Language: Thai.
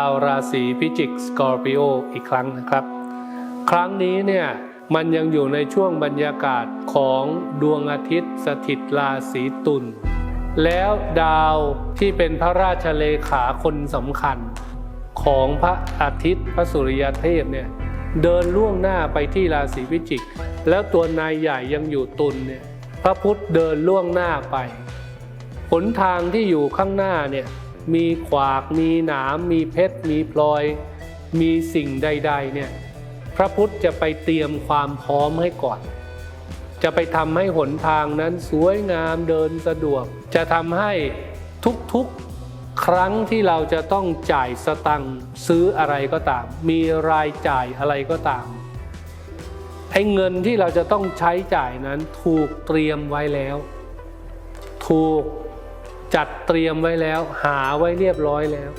าวราศีพิจิกสกอร์ปิโออีกครั้งนะครับ ครั้งนี้เนี่ยมันยังอยู่ในช่วงบรรยากาศของดวงอาทิตย์สถิตราศีตุลแล้วดาวที่เป็นพระราชเลขาคนสำคัญ ของพระอาทิตย์พระสุริยเทพเนี่ยเดินล่วงหน้าไปที่ราศีพิจิก แล้วตัวนายใหญ่ยังอยู่ตุลเนี่ยพระพุธเดินล่วงหน้าไป หนทางที่อยู่ข้างหน้าเนี่ย มีขวากมีหนามมีเพชรมีพลอย มีสิ่งใด ๆ เนี่ยพระพุทธจะไปเตรียมความพร้อมให้ก่อน จะไปทำให้หนทางนั้นสวยงามเดินสะดวก จะทำให้ทุกๆครั้งที่เราจะต้องจ่ายสตังค์ซื้ออะไรก็ตาม มีรายจ่ายอะไรก็ตามไอ้เงินที่เราจะต้องใช้จ่ายนั้นถูกเตรียมไว้แล้ว ถูก จัดเตรียมไว้แล้ว หาไว้เรียบร้อยแล้ว